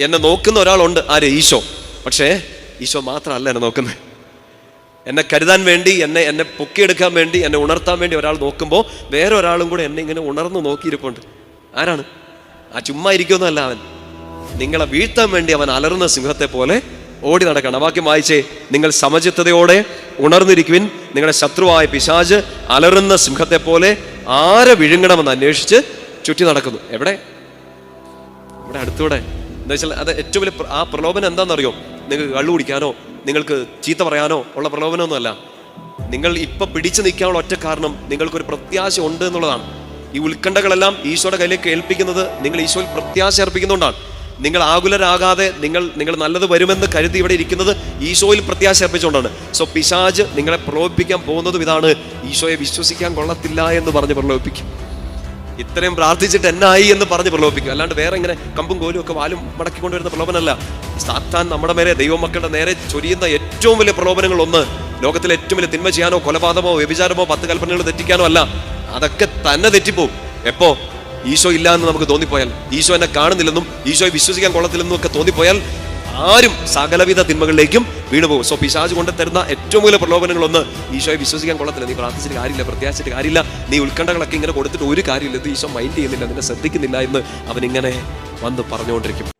എന്നെ നോക്കുന്ന ഒരാളുണ്ട് ആര്? ഈശോ. പക്ഷേ ഈശോ മാത്രമല്ല എന്നെ നോക്കുന്നത്. എന്നെ കരുതാൻ വേണ്ടി എന്നെ എന്നെ പൊക്കിയെടുക്കാൻ വേണ്ടി എന്നെ ഉണർത്താൻ വേണ്ടി ഒരാൾ നോക്കുമ്പോൾ വേറെ ഒരാളും കൂടെ എന്നെ ഇങ്ങനെ ഉണർന്നു നോക്കിയിരിപ്പുണ്ട്. ആരാണ്? ആ ചുമ്മാ ഇരിക്കുമെന്നല്ല അവൻ. നിങ്ങളെ വീഴ്ത്താൻ വേണ്ടി അവൻ അലറുന്ന സിംഹത്തെ പോലെ ഓടി നടക്കണം. വാക്യം വായിച്ചേ നിങ്ങൾ സമചിത്തതയോടെ ഉണർന്നിരിക്കുവിൻ. നിങ്ങളുടെ ശത്രുവായ പിശാജ് അലറുന്ന സിംഹത്തെ പോലെ ആരെ വിഴുങ്ങണമെന്ന് അന്വേഷിച്ച് ചുറ്റി നടക്കുന്നു. എവിടെ? ഇവിടെ അടുത്തൂടെ? എന്താ വെച്ചാൽ അത് ഏറ്റവും വലിയ ആ പ്രലോഭനം എന്താണെന്നറിയോ നിങ്ങൾക്ക് കള്ളു കുടിക്കാനോ നിങ്ങൾക്ക് ചീത്ത പറയാനോ ഉള്ള പ്രലോഭനമൊന്നുമല്ല. നിങ്ങൾ ഇപ്പൊ പിടിച്ചു നിൽക്കാനുള്ള ഒറ്റ കാരണം നിങ്ങൾക്കൊരു പ്രത്യാശ ഉണ്ട് എന്നുള്ളതാണ്. ഈ ഉത്കണ്ഠകളെല്ലാം ഈശോയുടെ കയ്യിലേക്ക് ഏൽപ്പിക്കുന്നത് നിങ്ങൾ ഈശോയിൽ പ്രത്യാശ അർപ്പിക്കുന്നതുകൊണ്ടാണ്. നിങ്ങൾ ആകുലരാകാതെ നിങ്ങൾ നിങ്ങൾ നല്ലത് വരുമെന്ന് കരുതി ഇവിടെ ഇരിക്കുന്നത് ഈശോയിൽ പ്രത്യാശ അർപ്പിച്ചുകൊണ്ടാണ്. സോ പിശാജ് നിങ്ങളെ പ്രലോഭിപ്പിക്കാൻ പോകുന്നതും ഇതാണ്. ഈശോയെ വിശ്വസിക്കാൻ കൊള്ളത്തില്ല എന്ന് പറഞ്ഞ് പ്രലോഭിപ്പിക്കും. ഇത്രയും പ്രാർത്ഥിച്ചിട്ട് എന്നായി എന്ന് പറഞ്ഞ് പ്രലോഭിക്കും അല്ലാണ്ട് വേറെ ഇങ്ങനെ കമ്പും കോലും ഒക്കെ വാലും മടക്കി കൊണ്ടുവരുന്ന പ്രലോഭനമല്ല. സാത്താൻ നമ്മുടെ മേലെ ദൈവമക്കളുടെ നേരെ ചൊരിയുന്ന ഏറ്റവും വലിയ പ്രലോഭനങ്ങൾ ഒന്ന് ലോകത്തിലെ ഏറ്റവും വലിയ തിന്മ ചെയ്യാനോ കൊലപാതകമോ വ്യഭിചാരമോ പത്ത് കൽപ്പനകൾ തെറ്റിക്കാനോ അല്ല. അതൊക്കെ തന്നെ തെറ്റിപ്പോവും. എപ്പോ? ഈശോ ഇല്ല എന്ന് നമുക്ക് തോന്നിപ്പോയാൽ. ഈശോ എന്നെ കാണുന്നില്ലെന്നും ഈശോയെ വിശ്വസിക്കാൻ കൊള്ളത്തില്ലെന്നും ഒക്കെ തോന്നിപ്പോയാൽ ആരും സകലവിധ തിന്മകളിലേക്കും വീണുപോകും. സോ പിശാജ് കൊണ്ട് തരുന്ന ഏറ്റവും വലിയ പ്രലോഭനങ്ങളൊന്ന് ഈശോയെ വിശ്വസിക്കാൻ കൊള്ളത്തില്ല. നീ പ്രാർത്ഥിച്ചിട്ട് കാര്യമില്ല പ്രത്യാശിച്ചിട്ട് കാര്യമില്ല. നീ ഉത്കണ്ഠകളൊക്കെ ഇങ്ങനെ കൊടുത്തിട്ട് ഒരു കാര്യമില്ല. ഇത് ഈശോ മൈൻഡ് ചെയ്യുന്നില്ല നിന്നെ ശ്രദ്ധിക്കുന്നില്ല എന്ന് അവൻ ഇങ്ങനെ വന്ന് പറഞ്ഞുകൊണ്ടിരിക്കും.